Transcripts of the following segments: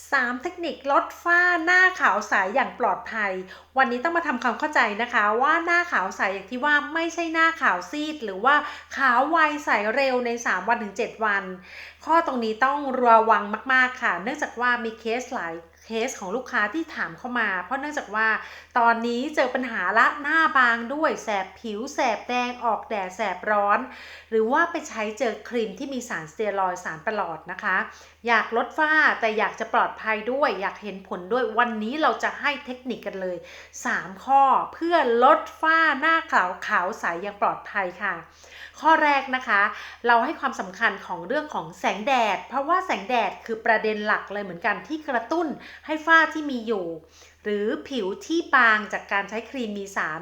3 เทคนิคลดฝ้าหน้าขาวใสอย่างปลอดภัย วันนี้ต้องมาทำความเข้าใจนะคะว่าหน้าขาวใสอย่างที่ว่าไม่ใช่หน้าขาวซีด หรือว่าขาวไวใสเร็วใน 3 วันถึง 7 วัน ข้อตรงนี้ต้องระวังมาก ๆ ค่ะ เนื่องจากว่ามีเคสหลาย เคสของลูกค้าที่ถามเข้ามา เพราะเนื่องจากว่าตอนนี้เจอปัญหาละหน้าบางด้วยแสบผิวแสบแดงออกแดดแสบร้อน หรือว่าไปใช้เจอครีมที่มีสารสเตียรอยด์สารประหลอดนะคะ อยากลดฝ้าแต่อยากจะปลอดภัยด้วย อยากเห็นผลด้วยวันนี้เราจะให้เทคนิคกันเลย 3 ข้อเพื่อลดฝ้าหน้าขาวขาวใสอย่างปลอดภัยค่ะ ข้อแรกนะคะ เราให้ความสำคัญของเรื่องของแสงแดด เพราะว่าแสงแดดคือประเด็นหลักเลยเหมือนกันที่กระตุ้นให้ฝ้าที่มีอยู่ หรือผิวที่บางจากการใช้ครีมมีสาร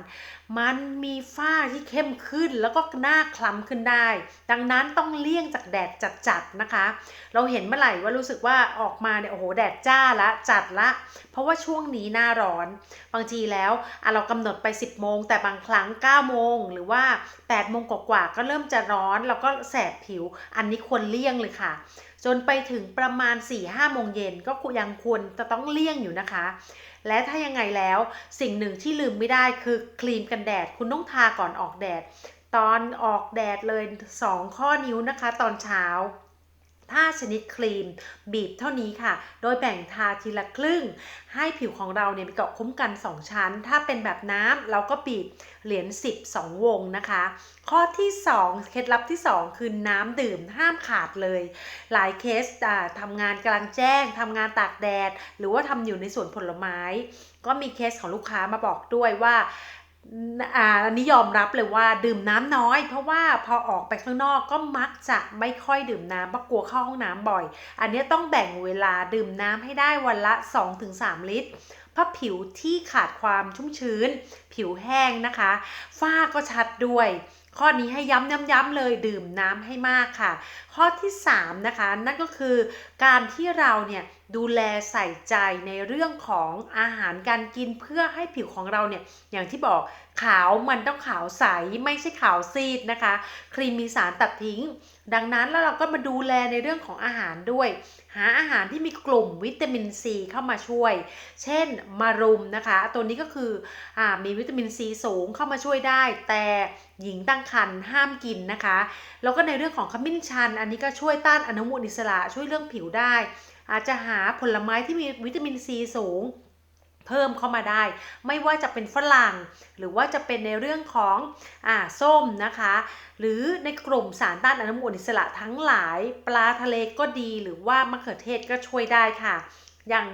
มันมีฝ้าที่เข้มขึ้นแล้วก็หน้าคล้ำขึ้นได้ ดังนั้นต้องเลี่ยงจากแดดจัดๆนะคะ เราเห็นเมื่อไหร่ว่ารู้สึกว่าออกมาเนี่ยโอ้โหแดดจ้าละจัดละ เพราะว่าช่วงนี้หน้าร้อน บางทีแล้วอะเรากำหนดไป 10โมงแต่บางครั้ง9โมงหรือว่า8โมงกว่าๆก็เริ่มจะร้อนแล้วก็แสบผิว อันนี้ควรเลี่ยงเลยค่ะ จนไปถึงประมาณ 4-5โมงเย็นก็ยังควรจะต้องเลี่ยงอยู่นะคะ และถ้ายังไงแล้วสิ่งหนึ่งที่ลืมไม่ได้คือครีมกันแดด คุณต้องทาก่อนออกแดด ตอนออกแดดเลย 2 ข้อนิ้วนะคะ ตอนเช้า ถ้าชนิดครีม บีบเท่านี้ค่ะ โดยแบ่งทาทีละครึ่ง ให้ผิวของเราเนี่ยมีเกาะคุ้มกัน 2 ชั้น ถ้าเป็นแบบน้ำเราก็บีบเหรียญ10 2 วงนะคะ ข้อที่ 2 เคล็ดลับที่ 2 คือน้ำดื่มห้ามขาดเลย หลายเคสทำงานกลางแจ้งทำงานตากแดด หรือว่าทำอยู่ในสวนผลไม้ ก็มีเคสของลูกค้ามาบอกด้วยว่า อ่าอันนี้ยอมรับเลยว่าดื่มน้ำน้อย เพราะว่าพอออกไปข้างนอกก็มักจะไม่ค่อยดื่มน้ำเพราะกลัวเข้าห้องน้ำบ่อย อันนี้ต้องแบ่งเวลาดื่มน้ำให้ได้วันละ 2-3 ลิตรเพราะผิวที่ขาดความชุ่มชื้น ผิวแห้งนะคะ ฝ้าก็ชัดด้วย ข้อนี้ให้ย้ำย้ำๆเลยดื่มน้ำให้มากค่ะ ข้อที่ 3 นะคะ นั่นก็คือการที่เราเนี่ย ดูแลใส่ใจในเรื่องของอาหารการกินเพื่อให้ผิวของเราเนี่ยอย่างที่บอกขาวมันต้องขาวใสไม่ใช่ขาวซีดนะคะ ครีมมีสารตัดทิ้ง ดังนั้นแล้วเราก็มาดูแลในเรื่องของอาหารด้วย หาอาหารที่มีกลุ่มวิตามินซีเข้ามาช่วย เช่นมารุมนะคะ ตัวนี้ก็คืออมีวิตามินซีสูงเข้ามาช่วยได้ แต่หญิงตั้งครรภ์ห้ามกินนะคะ แล้วก็ในเรื่องของขมิ้นชัน อันนี้ก็ช่วยต้านอนุมูลอิสระช่วยเรื่องผิวได้อาจจะหาผลไม้ที่มีวิตามินซีสูงเพิ่มเข้ามาได้ ไม่ว่าจะเป็นฝรั่ง หรือว่าจะเป็นในเรื่องของอ่าส้มนะคะ หรือในกลุ่มสารต้านอนุมูลอิสระทั้งหลาย ปลาทะเลก็ดีหรือว่ามะเขือเทศก็ช่วยได้ค่ะ อย่าง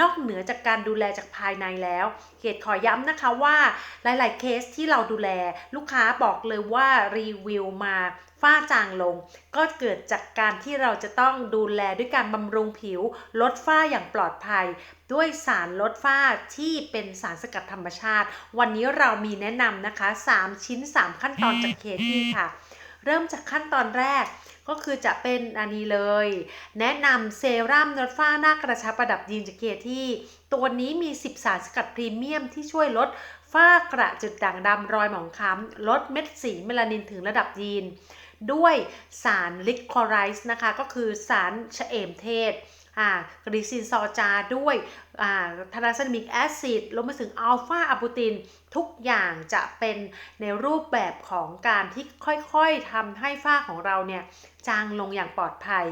นอกเหนือจากการดูแลจากภายในแล้ว เกดขอย้ำนะคะว่าหลาย ๆ เคสที่เราดูแลลูกค้าบอกเลยว่ารีวิวมาฝ้าจางลง ก็เกิดจากการที่เราจะต้องดูแลด้วยการบำรุงผิว ลดฝ้าอย่างปลอดภัย ด้วยสารลดฝ้าที่เป็นสารสกัดธรรมชาติ วันนี้เรามีแนะนำนะคะ 3 ชิ้น 3 ขั้นตอนจากเคที่ค่ะ เริ่มจากขั้นตอนแรกก็คือจะเป็นอันนี้เลย แนะนำเซรั่มลดฝ้าหน้ากระชับประดับยีนจากเคที่ ตัวนี้มี 10 สารสกัดพรีเมียมที่ช่วยลดฝ้ากระจุดด่างดำรอยหมองคล้ำลดเม็ดสีเมลานินถึงระดับยีน ด้วยสารลิคอไรส์นะคะ ก็คือสารเฉเอมเทศอ่ากรีซินซอจาด้วยอ่าทาราซามิกแอซิดรวมไปถึงอัลฟาอะบูติน ทุกอย่างจะเป็นในรูปแบบของการที่ค่อยๆทำให้ฝ้าของเราเนี่ยจางลงอย่างปลอดภัย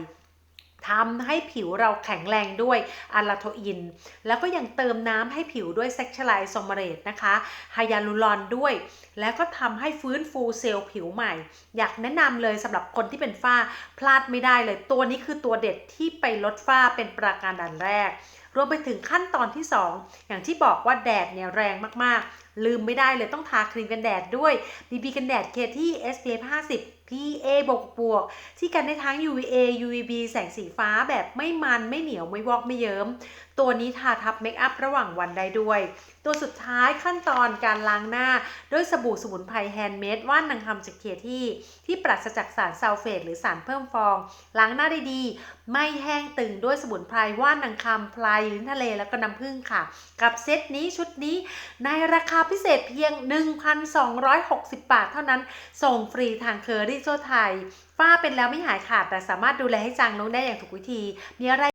ทำให้ผิวเราแข็งแรงด้วยอะลาโทอิน แล้วก็ยังเติมน้ำให้ผิวด้วยเซ็กชไลโซมาเรตนะคะไฮยาลูรอนด้วย แล้วก็ทำให้ฟื้นฟูเซลล์ผิวใหม่ อยากแนะนำเลยสำหรับคนที่เป็นฝ้าพลาดไม่ได้เลย ตัวนี้คือตัวเด็ดที่ไปลดฝ้าเป็นประการด่านแรก รวมไปถึงขั้นตอนที่ 2 อย่างที่บอกว่าแดดเนี่ยแรงมากๆลืมไม่ได้เลยต้องทาครีมกันแดดด้วย BB กันแดดเคที่ SPF 50 PA บวกบวกที่กันได้ทั้ง UVA UVB แสงสีฟ้าแบบไม่มันไม่เหนียวไม่วอกไม่เยิ้ม ตัวนี้ทาทับเมคอัพระหว่างวันได้ด้วย ตัวสุดท้ายขั้นตอนการล้างหน้า ด้วยสบู่สมุนไพรแฮนด์เมดว่านนางคำจากเคที่ ที่ปราศจากสารซัลเฟตหรือสารเพิ่มฟอง ล้างหน้าได้ดี ไม่แห้งตึงด้วยสมุนไพรว่านนางคำพลายลิ้นทะเลแล้วก็น้ำผึ้งค่ะ กับเซตนี้ชุดนี้ในราคาพิเศษเพียง 1,260 บาทเท่านั้น ส่งฟรีทางเคอรี่โซไทยฝ้าเป็นแล้วไม่หายขาดแต่สามารถดูแลให้จางลงได้อย่างถูกวิธีมีอะไร